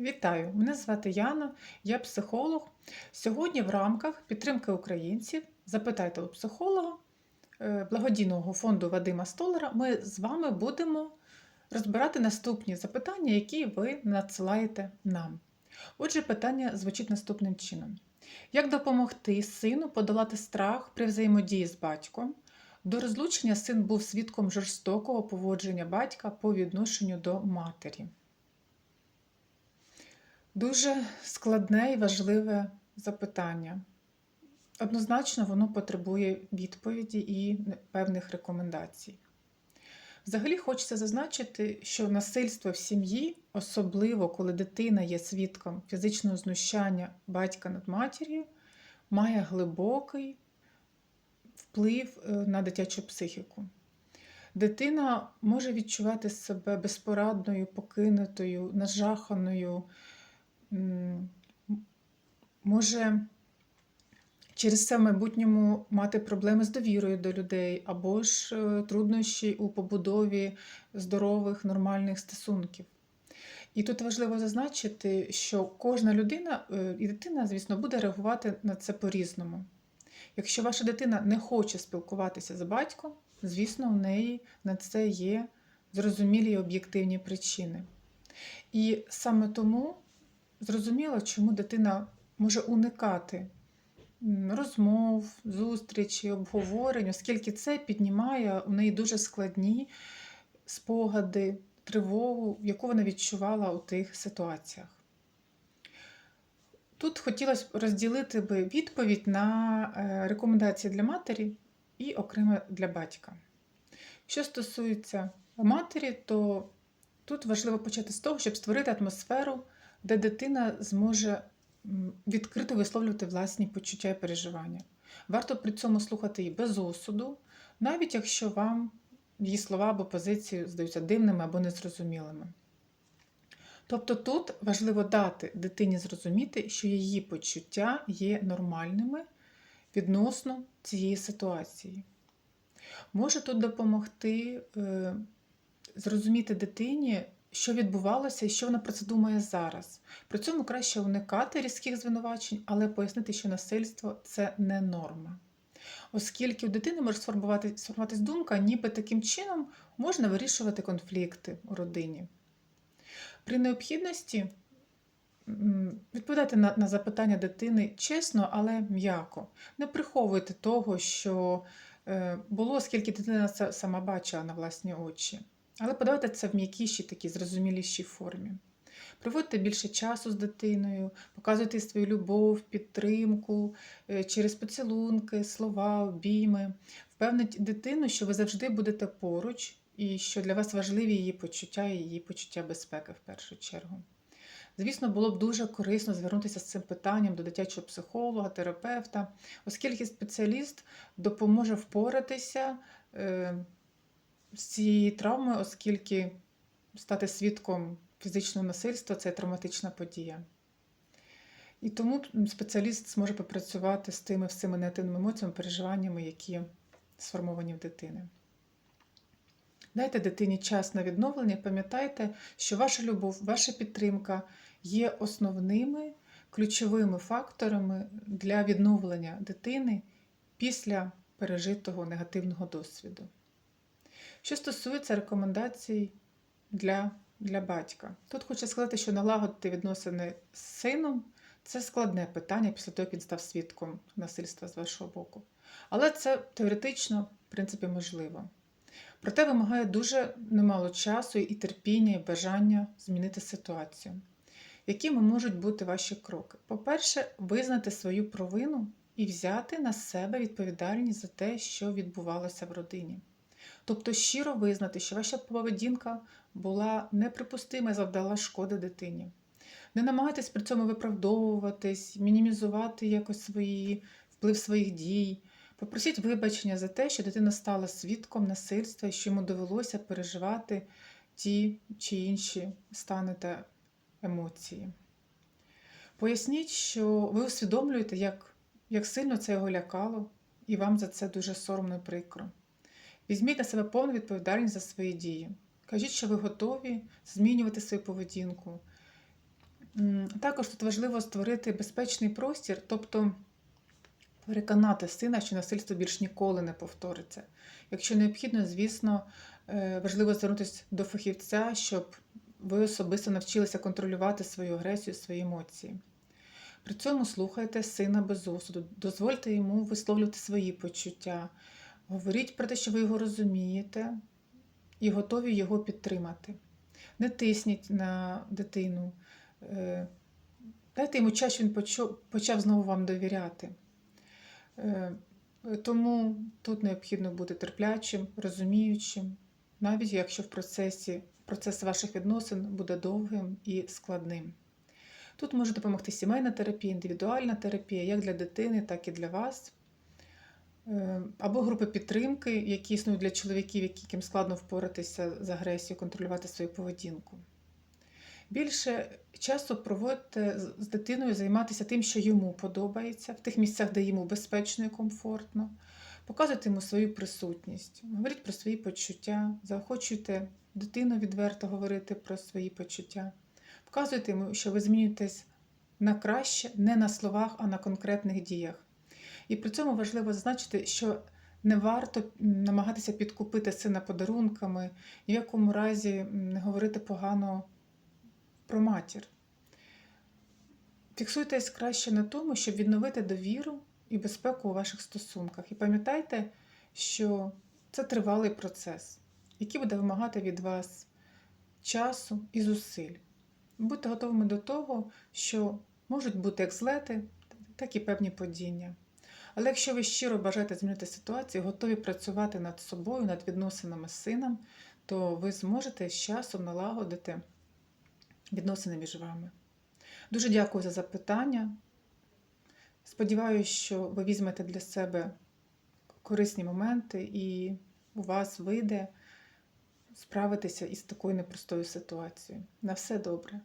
Вітаю! Мене звати Яна, я психолог. Сьогодні в рамках підтримки українців запитайте у психолога е, благодійного фонду Вадима Столера. Ми з вами будемо розбирати наступні запитання, які ви надсилаєте нам. Отже, питання звучить наступним чином: як допомогти сину подолати страх при взаємодії з батьком? До розлучення син був свідком жорстокого поводження батька по відношенню до матері. Дуже складне і важливе запитання. Однозначно, воно потребує відповіді і певних рекомендацій. Взагалі, хочеться зазначити, що насильство в сім'ї, особливо коли дитина є свідком фізичного знущання батька над матір'ю, має глибокий вплив е, на дитячу психіку. Дитина може відчувати себе безпорадною, покинутою, нажаханою, може через це в майбутньому мати проблеми з довірою до людей, або ж е, труднощі у побудові здорових, нормальних стосунків. І тут важливо зазначити, що кожна людина е, і дитина, звісно, буде реагувати на це по-різному. Якщо ваша дитина не хоче спілкуватися з батьком, звісно, у неї на це є зрозумілі і об'єктивні причини. І саме тому зрозуміло, чому дитина може уникати розмов, зустрічей, обговорень, оскільки це піднімає у неї дуже складні спогади, тривогу, яку вона відчувала у тих ситуаціях. Тут хотілося б розділити би відповідь на е, рекомендації для матері і окремо для батька. Що стосується матері, то тут важливо почати з того, щоб створити атмосферу, де дитина зможе відкрито висловлювати власні почуття і переживання. Варто при цьому слухати її без осуду, навіть якщо вам її слова або позиції здаються дивними або незрозумілими. Тобто тут важливо дати дитині зрозуміти, що її почуття є нормальними відносно цієї ситуації. Може тут допомогти е, зрозуміти дитині, що відбувалося і що вона про це думає зараз. При цьому краще уникати різких звинувачень, але пояснити, що насильство це не норма. Оскільки у дитини може сформувати- сформуватись думка, ніби таким чином можна вирішувати конфлікти у родині. При необхідності відповідайте на, на запитання дитини чесно, але м'яко. Не приховуйте того, що е, було, оскільки дитина сама бачила на власні очі. Але подавайте це в м'якішій, такій зрозумілішій формі. Проводьте більше часу з дитиною, показуйте свою любов, підтримку е, через поцілунки, слова, обійми. Впевніть дитину, що ви завжди будете поруч і що для вас важливі її почуття і її почуття безпеки в першу чергу. Звісно, було б дуже корисно звернутися з цим питанням до дитячого психолога, терапевта, оскільки спеціаліст допоможе впоратися е, з цією травмою, оскільки стати свідком фізичного насильства це травматична подія. І тому спеціаліст зможе попрацювати з тими всіми негативними емоціями, переживаннями, які сформовані в дитини. Дайте дитині час на відновлення, пам'ятайте, що ваша любов, ваша підтримка є основними ключовими факторами для відновлення дитини після пережитого негативного досвіду. Що стосується рекомендацій для, для батька, тут хочу сказати, що налагодити відносини з сином це складне питання після того, як він став свідком насильства з вашого боку. Але це теоретично, в принципі, можливо. Проте вимагає дуже немало часу і терпіння, і бажання змінити ситуацію. Якими можуть бути ваші кроки? По-перше, визнати свою провину і взяти на себе відповідальність за те, що відбувалося в родині. Тобто щиро визнати, що ваша поведінка була неприпустима і завдала шкоди дитині. Не намагайтесь при цьому виправдовуватись, мінімізувати якось свої, вплив своїх дій. Попросіть вибачення за те, що дитина стала свідком насильства і що йому довелося переживати ті чи інші стани та емоції. Поясніть, що ви усвідомлюєте, як, як сильно це його лякало, і вам за це дуже соромно і прикро. Візьміть на себе повну відповідальність за свої дії. Кажіть, що ви готові змінювати свою поведінку. Також тут важливо створити безпечний простір, тобто переконати сина, що насильство більш ніколи не повториться. Якщо необхідно, звісно, е, важливо звернутися до фахівця, щоб ви особисто навчилися контролювати свою агресію, свої емоції. При цьому слухайте сина без осуду, дозвольте йому висловлювати свої почуття, говоріть про те, що ви його розумієте і готові його підтримати. Не тисніть на дитину, е, дайте йому час, щоб він почав знову вам довіряти. Е, Тому тут необхідно бути терплячим, розуміючим, навіть якщо в процесі процес ваших відносин буде довгим і складним. Тут може допомогти сімейна терапія, індивідуальна терапія, як для дитини, так і для вас. Е, Або групи підтримки, які існують для чоловіків, яким складно впоратися з агресією, контролювати свою поведінку. Більше часу проводьте з- дитиною займатися тим, що йому подобається, в тих місцях, де йому безпечно і комфортно. Показуйте йому свою присутність, говоріть про свої почуття, заохочуйте дитину відверто говорити про свої почуття. Показуйте йому, що ви змінюєтесь на краще не на словах, а на конкретних діях. І при цьому важливо зазначити, що не варто намагатися підкупити сина подарунками, ні в якому разі не говорити погано про матір. Фіксуйтесь краще на тому, щоб відновити довіру і безпеку у ваших стосунках. І пам'ятайте, що це тривалий процес, який буде вимагати від вас часу і зусиль. Будьте готовими до того, що можуть бути як злети, так і певні падіння. Але якщо ви щиро бажаєте змінити ситуацію, готові працювати над собою, над відносинами з сином, то ви зможете з часом налагодити відносини між вами. Дуже дякую за запитання. Сподіваюся, що ви візьмете для себе корисні моменти і у вас вийде справитися із такою непростою ситуацією. На все добре.